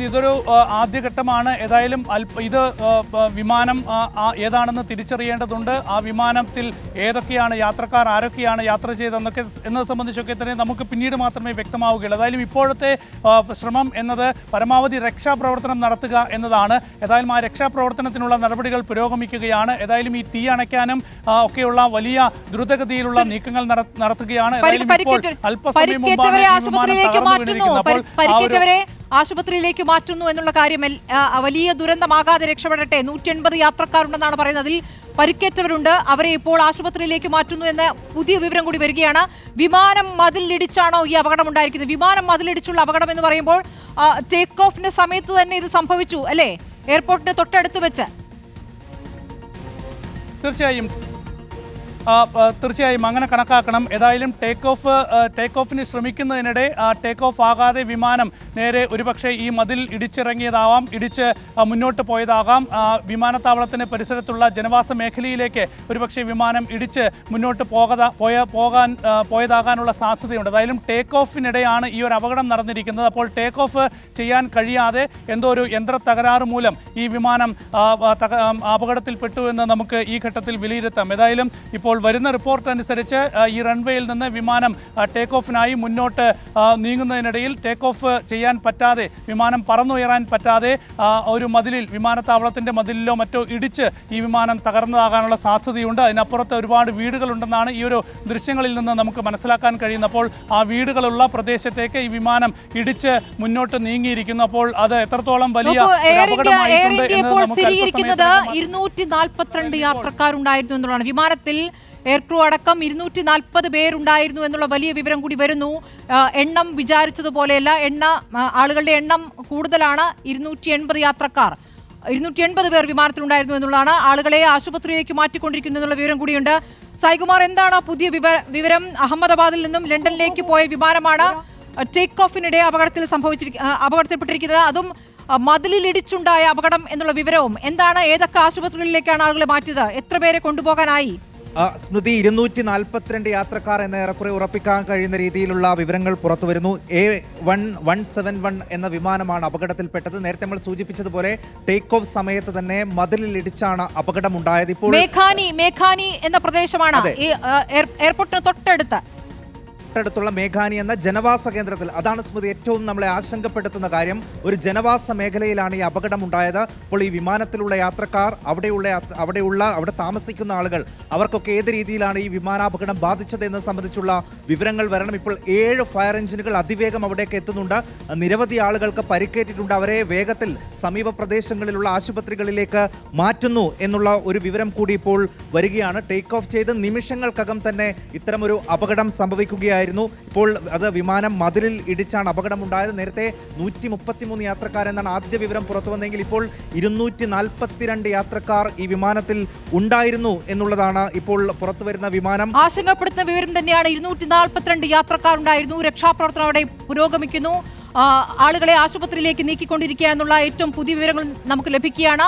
സ്മൃതി ഇതൊരു ആദ്യഘട്ടമാണ്. ഏതായാലും അല്പ ഇത് വിമാനം ഏതാണെന്ന് തിരിച്ചറിയേണ്ടതുണ്ട്. ആ വിമാനത്തിൽ ഏതൊക്കെയാണ് യാത്രക്കാർ ആരൊക്കെയാണ് യാത്ര ചെയ്തതെന്നൊക്കെ എന്നത് സംബന്ധിച്ചൊക്കെ തന്നെ നമുക്ക് പിന്നീട് മാത്രമേ വ്യക്തമാവുകയുള്ളൂ. ഏതായാലും ഇപ്പോഴത്തെ ശ്രമം എന്നത് പരമാവധി രക്ഷാപ്രവർത്തനം നടത്തുക എന്നതാണ്. ഏതായാലും ആ രക്ഷാപ്രവർത്തനത്തിനുള്ള നടപടികൾ പുരോഗമിക്കുകയാണ്. ഏതായാലും ഈ തീ അണയ്ക്കാനും ഒക്കെയുള്ള വലിയ ദ്രുതഗതിയിലുള്ള നീക്കങ്ങൾ നട- നടത്തുകയാണ്. ഏതായാലും ഇപ്പോൾ അല്പസമയം മുമ്പാണ് വിമാനം തകർന്നു വീണിരിക്കുന്നത്. അപ്പോൾ ആശുപത്രിയിലേക്ക് മാറ്റുന്നു എന്നുള്ള കാര്യം വലിയ ദുരന്തമാകാതെ രക്ഷപ്പെടട്ടെ. നൂറ്റി എൺപത് യാത്രക്കാരുണ്ടെന്നാണ് പറയുന്നത്. അതിൽ പരിക്കേറ്റവരുണ്ട്. അവരെ ഇപ്പോൾ ആശുപത്രിയിലേക്ക് മാറ്റുന്നു എന്ന പുതിയ വിവരം കൂടി വരികയാണ്. വിമാനം മതിലിടിച്ചാണോ ഈ അപകടം ഉണ്ടായിരിക്കുന്നത്? വിമാനം മതിലിടിച്ചുള്ള അപകടം എന്ന് പറയുമ്പോൾ ടേക്ക് ഓഫിന്റെ സമയത്ത് തന്നെ ഇത് സംഭവിച്ചു അല്ലേ? എയർപോർട്ടിന് തൊട്ടടുത്ത് വെച്ച്. തീർച്ചയായും തീർച്ചയായും അങ്ങനെ കണക്കാക്കണം. ഏതായാലും ടേക്ക് ഓഫ് ടേക്ക് ഓഫിന് ശ്രമിക്കുന്നതിനിടെ ടേക്ക് ഓഫ് ആകാതെ വിമാനം നേരെ ഒരുപക്ഷെ ഈ മതിൽ ഇടിച്ചിറങ്ങിയതാവാം ഇടിച്ച് മുന്നോട്ട് പോയതാകാം. വിമാനത്താവളത്തിന് പരിസരത്തുള്ള ജനവാസ മേഖലയിലേക്ക് ഒരുപക്ഷെ വിമാനം ഇടിച്ച് മുന്നോട്ട് പോകതാ പോയ പോകാൻ പോയതാകാനുള്ള സാധ്യതയുണ്ട്. ഏതായാലും ടേക്ക് ഓഫിനിടെയാണ് ഈ ഒരു അപകടം നടന്നിരിക്കുന്നത്. അപ്പോൾ ടേക്ക് ഓഫ് ചെയ്യാൻ കഴിയാതെ എന്തോ ഒരു യന്ത്ര തകരാറ് മൂലം ഈ വിമാനം അപകടത്തിൽപ്പെട്ടു എന്ന് നമുക്ക് ഈ ഘട്ടത്തിൽ വിലയിരുത്താം. ഏതായാലും ഇപ്പോൾ വരുന്ന റിപ്പോർട്ട് അനുസരിച്ച് ഈ റൺവേയിൽ നിന്ന് വിമാനം ടേക്ക് ഓഫിനായി മുന്നോട്ട് നീങ്ങുന്നതിനിടയിൽ ടേക്ക് ഓഫ് ചെയ്യാൻ പറ്റാതെ വിമാനം പറന്നുയരാൻ പറ്റാതെ ഒരു മതിലിൽ വിമാനത്താവളത്തിന്റെ മതിലിലോ മറ്റോ ഇടിച്ച് ഈ വിമാനം തകർന്നതാകാനുള്ള സാധ്യതയുണ്ട്. അതിനപ്പുറത്ത് ഒരുപാട് വീടുകളുണ്ടെന്നാണ് ഈ ഒരു ദൃശ്യങ്ങളിൽ നിന്ന് നമുക്ക് മനസ്സിലാക്കാൻ കഴിയുന്നത് അപ്പോൾ ആ വീടുകളുള്ള പ്രദേശത്തേക്ക് ഈ വിമാനം ഇടിച്ച് മുന്നോട്ട് നീങ്ങിയിരിക്കുന്നു അപ്പോൾ അത് എത്രത്തോളം വലിയ സ്ഥിരീകരിക്കുന്നത് ഇരുന്നൂറ്റി നാൽപ്പത്തിരണ്ട് യാത്രക്കാരുണ്ടായിരുന്നു എന്നുള്ളതാണ് വിമാനത്തിൽ എയർ ക്രൂ അടക്കം ഇരുന്നൂറ്റി നാൽപ്പത് പേരുണ്ടായിരുന്നു എന്നുള്ള വലിയ വിവരം കൂടി വരുന്നു. എണ്ണം വിചാരിച്ചതുപോലെയല്ല എണ്ണ ആളുകളുടെ എണ്ണം കൂടുതലാണ്. ഇരുന്നൂറ്റി എൺപത് യാത്രക്കാർ ഇരുന്നൂറ്റി എൺപത് പേർ വിമാനത്തിലുണ്ടായിരുന്നു എന്നുള്ളതാണ് ആളുകളെ ആശുപത്രിയിലേക്ക് മാറ്റിക്കൊണ്ടിരിക്കുന്നു എന്നുള്ള വിവരം കൂടിയുണ്ട്. സായികുമാർ എന്താണ് പുതിയ വിവരം അഹമ്മദാബാദിൽ നിന്നും ലണ്ടനിലേക്ക് പോയ വിമാനമാണ് ടേക്ക് ഓഫിനിടെ അപകടത്തിൽ സംഭവിച്ചിരിക്ക ആ, അപകടത്തിൽപ്പെട്ടിരിക്കുന്നത്. അതും മതിലിലിടിച്ചുണ്ടായ അപകടം എന്നുള്ള വിവരവും എന്താണ് ഏതൊക്കെ ആശുപത്രികളിലേക്കാണ് ആളുകളെ മാറ്റിയത്? എത്ര പേരെ കൊണ്ടുപോകാനായി? സ്മൃതി ഇരുന്നൂറ്റി നാൽപ്പത്തിരണ്ട് യാത്രക്കാർ എന്ന ഏറെക്കുറെ ഉറപ്പിക്കാൻ കഴിയുന്ന രീതിയിലുള്ള വിവരങ്ങൾ പുറത്തു വരുന്നു. A one one seven one എന്ന വിമാനമാണ് അപകടത്തിൽപ്പെട്ടത്. നേരത്തെ നമ്മൾ സൂചിപ്പിച്ചതുപോലെ ടേക്ക് ഓഫ് സമയത്ത് തന്നെ മതിലിൽ ഇടിച്ചാണ് അപകടമുണ്ടായത്. ഇപ്പോൾ മേഘാനി മേഘാനി എന്ന പ്രദേശമാണ് എയർപോർട്ടിന് തൊട്ടടുത്ത്. തൊട്ടടുത്തുള്ള മേഘാനി എന്ന ജനവാസ കേന്ദ്രത്തിൽ. അതാണ് സ്മൃതി ഏറ്റവും നമ്മളെ ആശങ്കപ്പെടുത്തുന്ന കാര്യം. ഒരു ജനവാസ മേഖലയിലാണ് ഈ അപകടം ഉണ്ടായത് അപ്പോൾ ഈ വിമാനത്തിലുള്ള യാത്രക്കാർ അവിടെയുള്ള അവിടെയുള്ള അവിടെ താമസിക്കുന്ന ആളുകൾ അവർക്കൊക്കെ ഏത് രീതിയിലാണ് ഈ വിമാനാപകടം ബാധിച്ചത് എന്ന് സംബന്ധിച്ചുള്ള വിവരങ്ങൾ വരണം. ഇപ്പോൾ ഏഴ് ഫയർ എഞ്ചിനുകൾ അതിവേഗം അവിടേക്ക് എത്തുന്നുണ്ട്. നിരവധി ആളുകൾക്ക് പരിക്കേറ്റിട്ടുണ്ട്. അവരെ വേഗത്തിൽ സമീപ പ്രദേശങ്ങളിലുള്ള ആശുപത്രികളിലേക്ക് മാറ്റുന്നു എന്നുള്ള ഒരു വിവരം കൂടി ഇപ്പോൾ വരികയാണ്. ടേക്ക് ഓഫ് ചെയ്ത് നിമിഷങ്ങൾക്കകം തന്നെ ഇത്തരമൊരു അപകടം സംഭവിക്കുകയായിരുന്നു. ഇപ്പോൾ അത് വിമാനം മതിലിൽ ഇടിച്ചാണ് അപകടമുണ്ടായത്. നേരത്തെ നൂറ്റി മുപ്പത്തിമൂന്ന് യാത്രക്കാരെന്നാണ് ആദ്യ വിവരം പുറത്തു വന്നെങ്കിൽ ഇപ്പോൾ ഇരുന്നൂറ്റി നാൽപ്പത്തിരണ്ട് യാത്രക്കാർ ഈ വിമാനത്തിൽ ഉണ്ടായിരുന്നു എന്നുള്ളതാണ് ഇപ്പോൾ പുറത്തു വരുന്ന വിമാനം. ആശങ്കപ്പെടുത്തുന്ന വിവരം തന്നെയാണ് ഇരുന്നൂറ്റി നാൽപ്പത്തിരണ്ട് യാത്രക്കാരുണ്ടായിരുന്നു. രക്ഷാപ്രവർത്തനം അവിടെ പുരോഗമിക്കുന്നു. ആളുകളെ ആശുപത്രിയിലേക്ക് നീക്കിക്കൊണ്ടിരിക്കുക എന്നുള്ള ഏറ്റവും പുതിയ വിവരങ്ങൾ നമുക്ക് ലഭിക്കുകയാണ്.